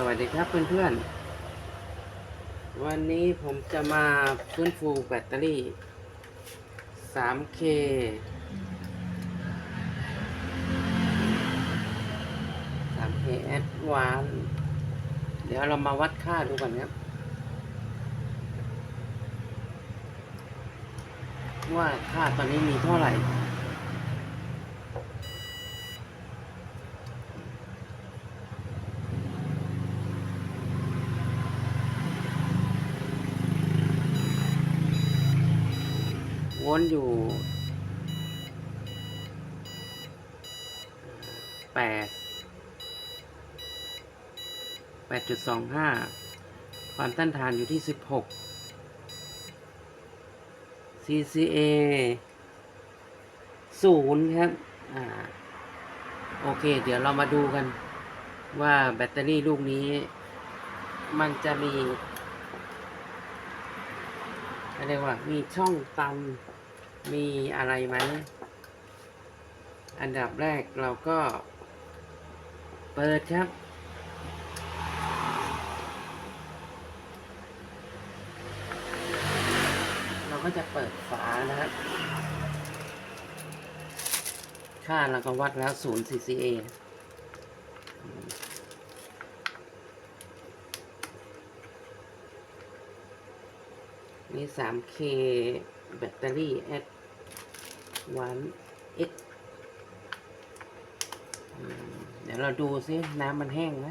สวัสดีครับเพื่อนๆ วันนี้ผมจะมาฟื้นฟูแบตเตอรี่ 3K 3K Advance เดี๋ยวเรามาวัดค่าดูก่อนครับ ว่าค่าตอนนี้มีเท่าไหร่ นอยู่แปดแปดจุดสองห้าความต้านทานอยู่ที่สิบหก CCA ศูนย์ครับ อ่า โอเค เดี๋ยวเรามาดูกันว่าแบตเตอรี่ลูกนี้ มันจะมีเรียกว่ามีช่องตัน มีอะไรไหม อันดับแรกเราก็ เปิดครับ เราก็จะเปิดฝานะครับ ค่าเราก็วัดแล้ว 0 CCA นี่ 3K แบตเตอรี่ s at 1 x เดี๋ยวเราดูซิน้ำมันแห้งไหม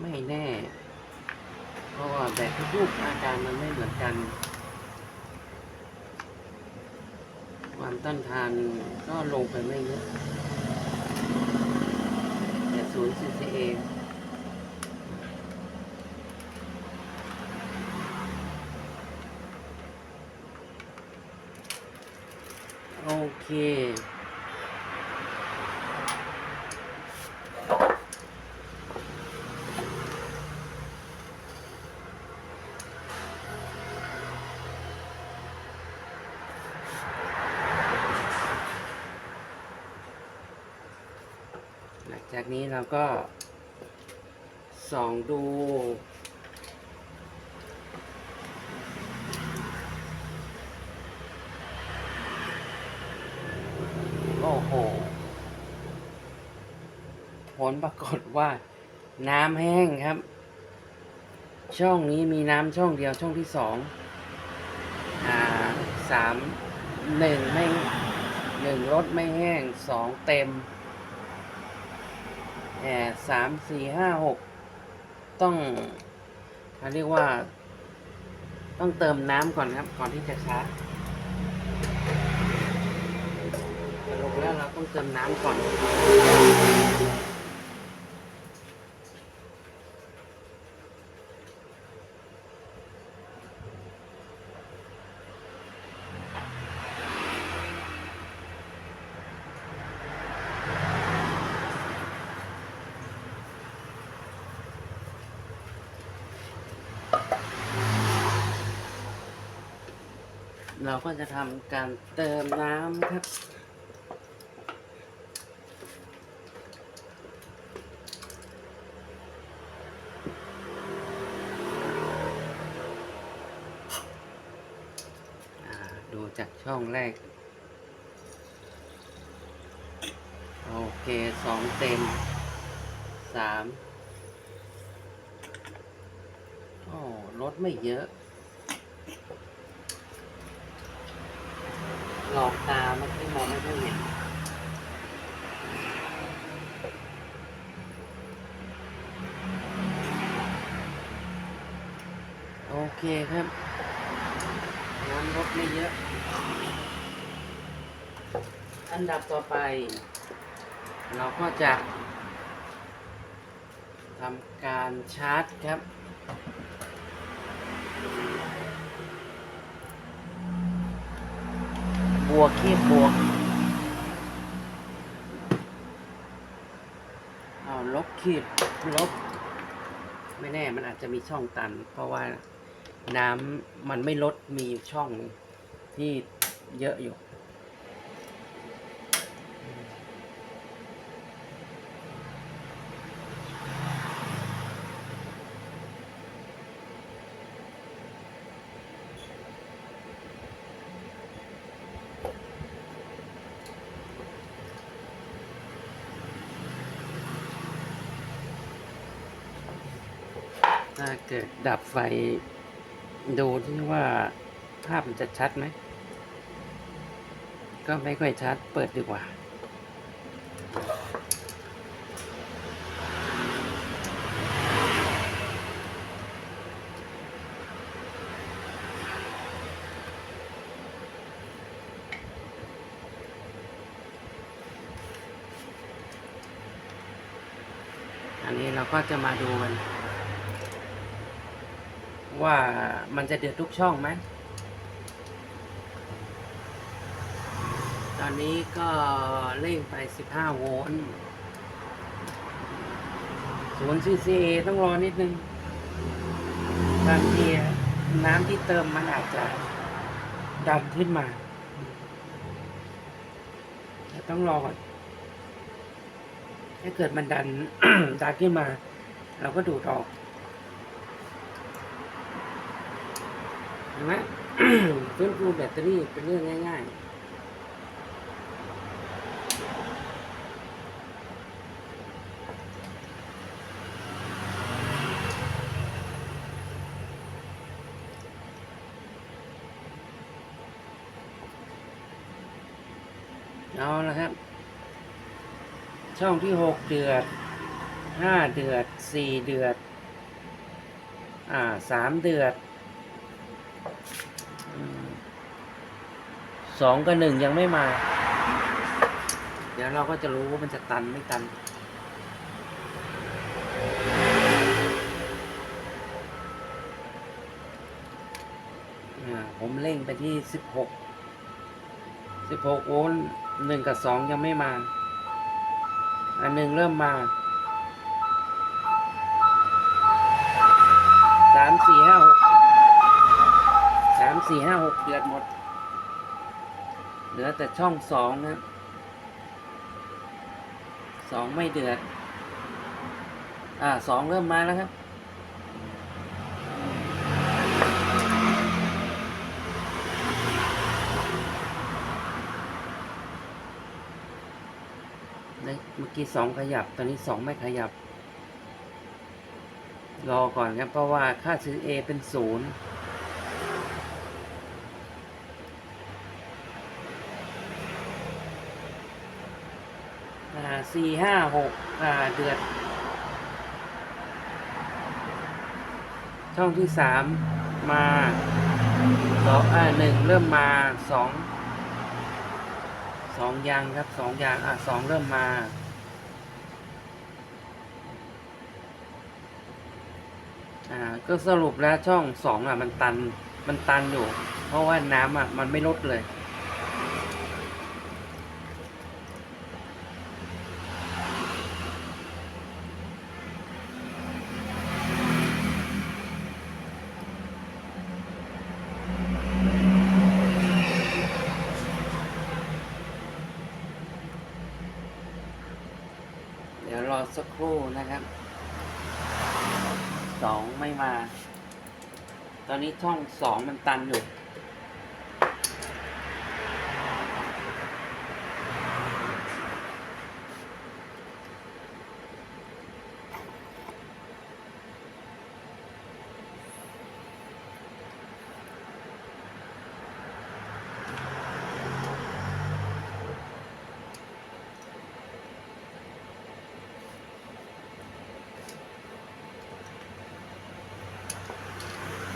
ไม่แน่ เพราะว่าแบตทุกลูกอาการมันไม่เหมือนกัน ความต้านทานก็ลงไปไม่เยอะ แต่ศูนย์ CCA โอเค หลังจากนี้เราก็ส่องดู โอ้โห ผลปรากฏว่าน้ำแห้งครับ ช่องนี้มีน้ำช่องเดียวช่องที่สองอ่าสามหนึ่งไม่หนึ่งรถไม่แห้งสองเต็ม แต่สามสี่ห้าหกต้องเขาเรียกว่า ต้องเติมน้ำก่อนครับ ก่อนที่จะชาร์จลงแล้วเราต้องเติมน้ำก่อน เราก็จะทำการเติมน้ำครับ ดูจากช่องแรก โอเคสองเต็มสามโอ้ลดไม่เยอะ หลอกตาเมื่อกี้มองไม่ค่อยเห็นโอเคครับ น้ำลดไม่เยอะ อันดับต่อไป เราก็จะทำการชาร์จครับ บวกขี้บวกเอาลบขีดลบ ไม่แน่มันอาจจะมีช่องตัน เพราะว่าน้ำมันไม่ลดมีช่องที่เยอะอยู่ เกิดดับไฟ ดูที่ว่าภาพมันจะชัดไหม ก็ไม่ค่อยชัด เปิดดีกว่า อันนี้เราก็จะมาดูกัน ว่ามันจะเดือดทุกช่องไหม ตอนนี้ก็เร่งไป 15 โวลต์ศูนย์ซีซีต้องรอนิดนึงบางทีน้ำที่เติมมันอาจจะดันขึ้นมาต้องรอก่อน ถ้าเกิดมันดันดันขึ้นมา เราก็ดูดออก เห็นไหมฟื้นฟูแบตเตอรี่เป็นเรื่องง่าย ๆเอาละครับ ช่องที่หกเดือดห้าเดือดสี่เดือด อ่าสามเดือด อืมส องกับหนึ่งยังไม่มา เดี๋ยวเราก็จะรู้ว่ามันจะตันไม่ตัน ผมเร่งไปที่สิบหกสิบหกโวลต์หนึ่งกับสองยังไม่มา อันหนึ่งเริ่มมาสามสี่ห้าหกสามสี่ห้าหกเดือดหมด เหลือแต่ช่องสองนะสองไม่เดือด อ่าสองเริ่มมาแล้วครับเมื่อกี้สองขยับ ตอนนี้สองไม่ขยับ รอก่อนครับ เพราะว่าค่าซื้อ A เป็นศูนย์ สี่ห้าหกอ่าเดือด ช่องที่สามมาสองอ่าหนึ่งเริ่มมาสองสองยางครับสองยางอะสองเริ่มมาอ่าก็สรุปแล้วช่องสองอะมันตันมันตันอยู่ เพราะว่าน้ำอะมันไม่ลดเลย เดี๋ยวรอสักครู่นะครับ สองไม่มา ตอนนี้ ช่องสองมันตันอยู่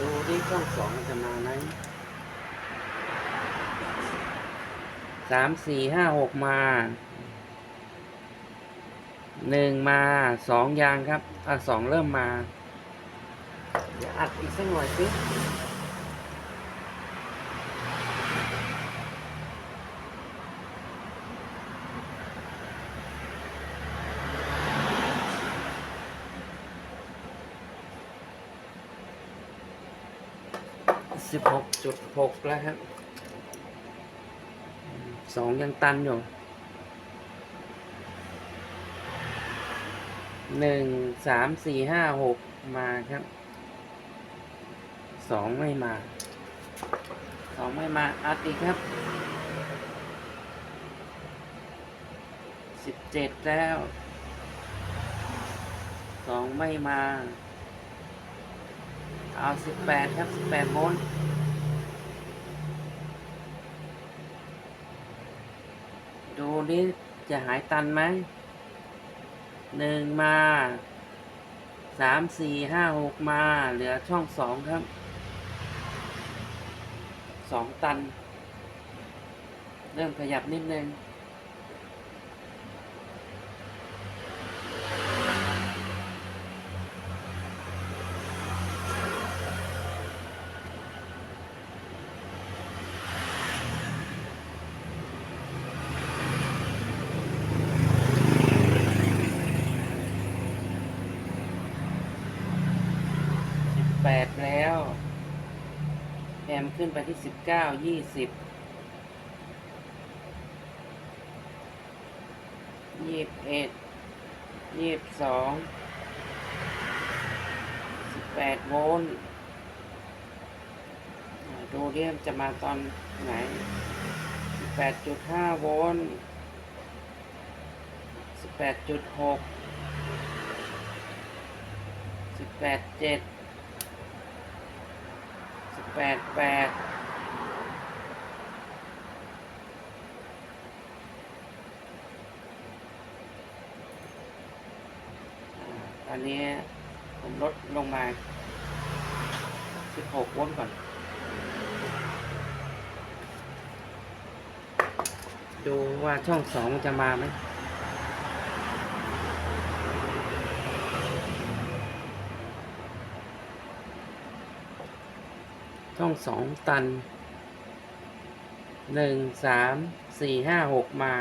ดู ที่ช่องสองมันจะมาไหมสามสี่ห้าหกมาหนึ่งมาสองยางครับอะสองเริ่มมา เดี๋ยวอัดอีกสักหน่อยสิ สิบหกจุดหกแล้วครับสองยังตันอยู่หนึ่งสามสี่ห้าหกมาครับสองไม่มาสองไม่มาอัดอีกครับสิบเจ็ดแล้วสองไม่มา เอาสิบแปดครับสิบแปดโวลต์ดูนี่จะหายตันไหมหนึ่งมาสามสี่ห้าหกมา เหลือช่องสองครับสองตัน เริ่มขยับนิดนึง สิบแปดแล้ว แอม ขึ้นไปที่สิบเก้ายี่สิบยี่สิบเอ็ดยี่สิบสองสิบแปดโวลต์ดูเรียมจะมาตอนไหนสิบแปดจุดห้าโวลต์สิบแปดจุดหกสิบแปดเจ็ด แปดแปดอ่าตอนนี้ผมลดลงมาสิบหกโวลต์ก่อน ดูว่าช่องสองจะมาไหม ช่องสองตันหนึ่งสามสี่ห้าหกมา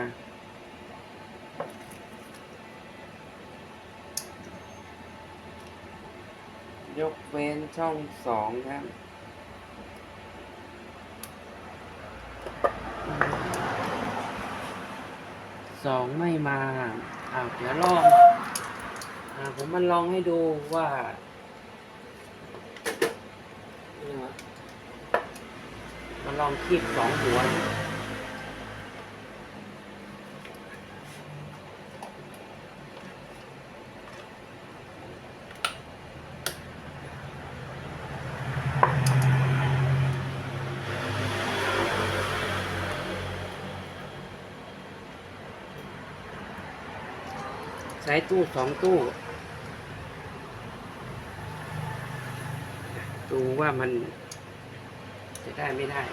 ยกเว้นช่องสองครับสองไม่มาอ้าวเดี๋ยวลอง อ่าผมมันลองให้ดูว่านี่วะมา ลองคีบสองหัวใช้ตู้สองตู้ ดูว่ามันจะได้ไม่ได้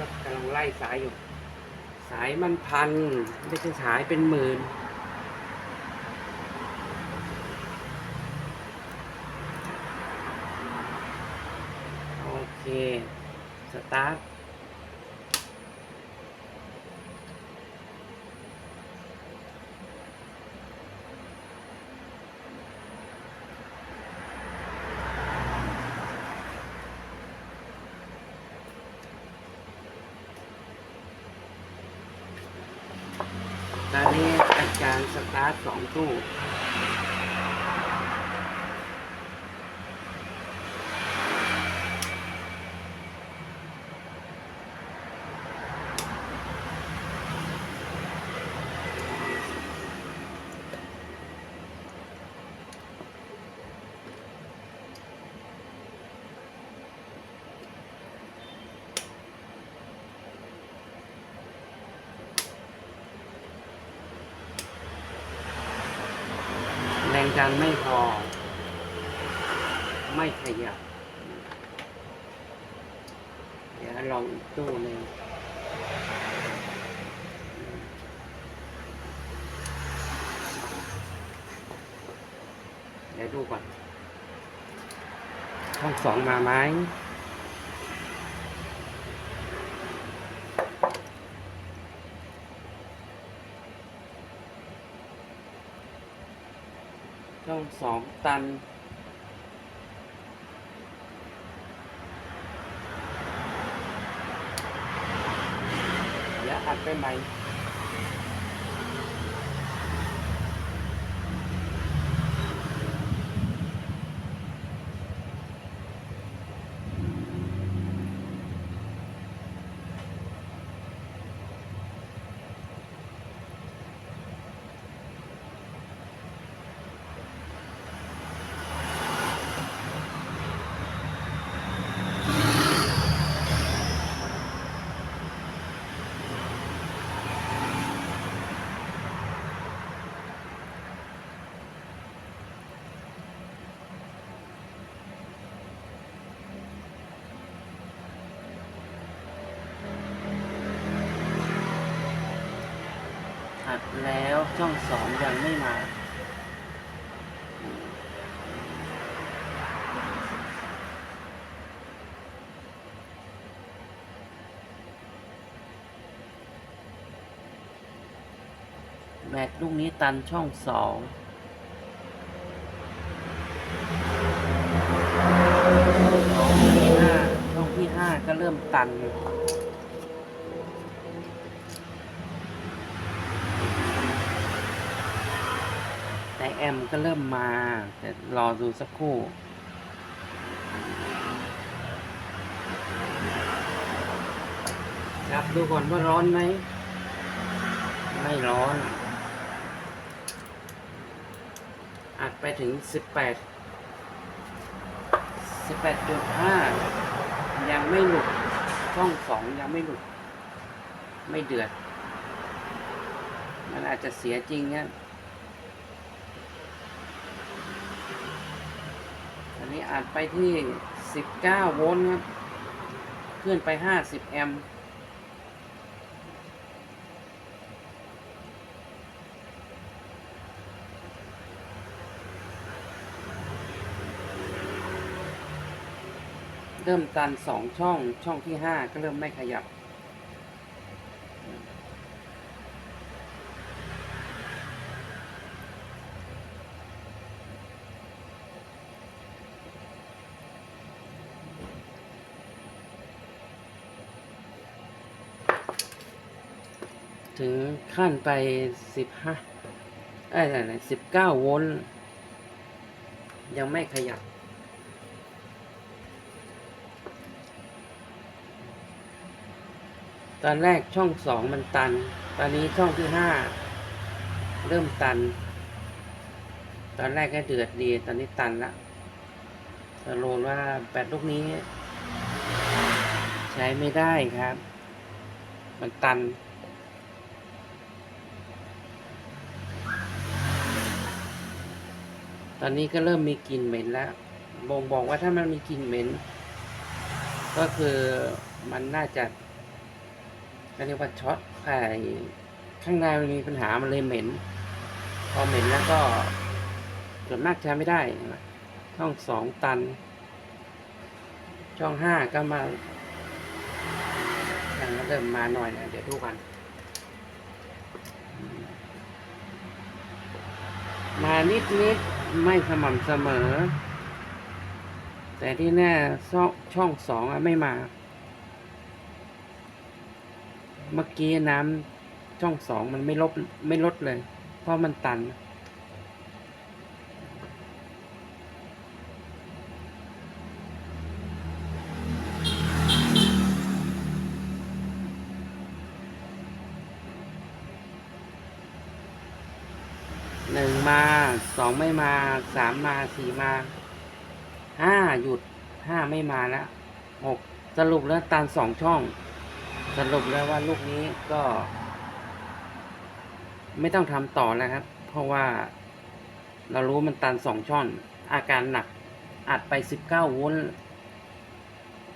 ครับกำลังไล่สายอยู่ สายมันพันไม่ใช่สายเป็นหมื่นโอเค สตาร์ท ตอนนี้อาจารย์ สตาร์ทสองตู้ งดันไม่พอ ไม่ขยับ เดี๋ยวลองอีกตู้หนึ่งเดี๋ยวดูก่อนห้องสองมาไหม ช่องสองตันเดี๋ยวอัดไปไหม่ อัดแล้ว ช่องสองยังไม่มาแบตลูกนี้ตันช่องสองช่องที่ห้าช่องที่ห้าก็เริ่มตัน มก็เริ่มมา แต่รอดูสักครู่ ครับดูก่อนว่าร้อนไหม ไม่ร้อน อัดไปถึงสิบแปดสิบแปดจุดห้ายังไม่หลุด ช่องสองยังไม่หลุด ไม่เดือด มันอาจจะเสียจริงเนี่ย นี้อัดไปที่สิบเก้าโวลต์ครับเคลื่อนไปห้าสิบแอมป์เริ่มตันสองช่องช่องที่ห้าก็เริ่มไม่ขยับ ถึงขั้นไปสิบห้าไอ้ไหนสิบเก้าโวลต์ยังไม่ขยับ ตอนแรกช่องสองมันตัน ตอนนี้ช่องที่ห้าเริ่มตัน ตอนแรกก็เดือดดี ตอนนี้ตันละสรุปว่าแบตลูกนี้ ใช้ไม่ได้ครับ มันตัน อนนี้ก็เริ่มมีกลิ่นเหม็นแล้วบ่งบอกว่าถ้ามันมีกลิ่นเหม็น ก็คือมันน่าจะเรียกว่าช็อตไอข้างในมันมีปัญหามันเลยเหม็น พอเหม็นแล้วก็ส่วนมากใช้ไม่ได้ช่องสองตัน ช่องห้าก็มาอย่างเริ่มมาหน่อยนะเดี๋ยวดูกันมานิดนิด ไม่สม่ำเสมอ แต่ที่แน่ช่องสองอะไม่มา เมื่อกี้น้ำช่องสองมันไม่ลบไม่ลดเลย เพราะมันตัน หนึ่งมาส องไม่มาสามมาสี่มาห้าหยุดห้าไม่มาแล้วหกสรุปแล้วตันสองช่อง สรุปแล้วว่าลูกนี้ก็ ไม่ต้องทำต่อแล้วครับ เพราะว่าเรารู้มันตันสองช่อง อาการหนักอัดไปสิบเก้าโวลต์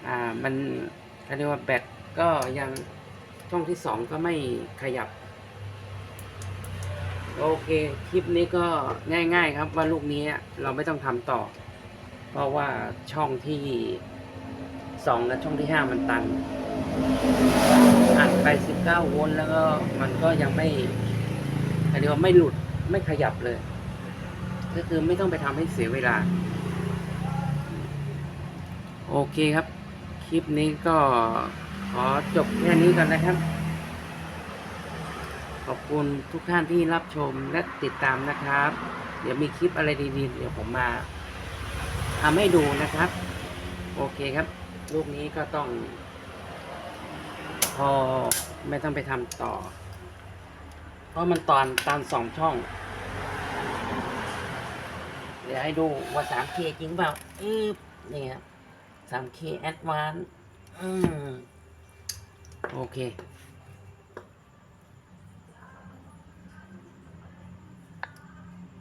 อ่ามันเขาเรียกว่าแบตก็ยังช่องที่สองก็ไม่ขยับ โอเคคลิปนี้ก็ง่าย ๆ ครับว่าลูกนี้เราไม่ต้องทำต่อ เพราะว่าช่องที่สองและช่องที่ห้ามันตัน อัดไปสิบเก้าโวลต์แล้วก็มันก็ยังไม่เรียกว่าไม่หลุดไม่ขยับเลย ก็คือไม่ต้องไปทำให้เสียเวลา โอเคครับ คลิปนี้ก็ขอจบแค่นี้ก่อนนะครับ ขอบคุณทุกท่านที่รับชมและติดตามนะครับ เดี๋ยวมีคลิปอะไรดีๆ เดี๋ยวผมมาทำให้ดูนะครับ โอเคครับ ลูกนี้ก็ต้อง พอไม่ต้องไปทำต่อ เพราะมันตอนตามสองช่อง เดี๋ยวให้ดูว่า 3K จริงเปล่าอืบนี่ครับ 3K Advance อืมโอเค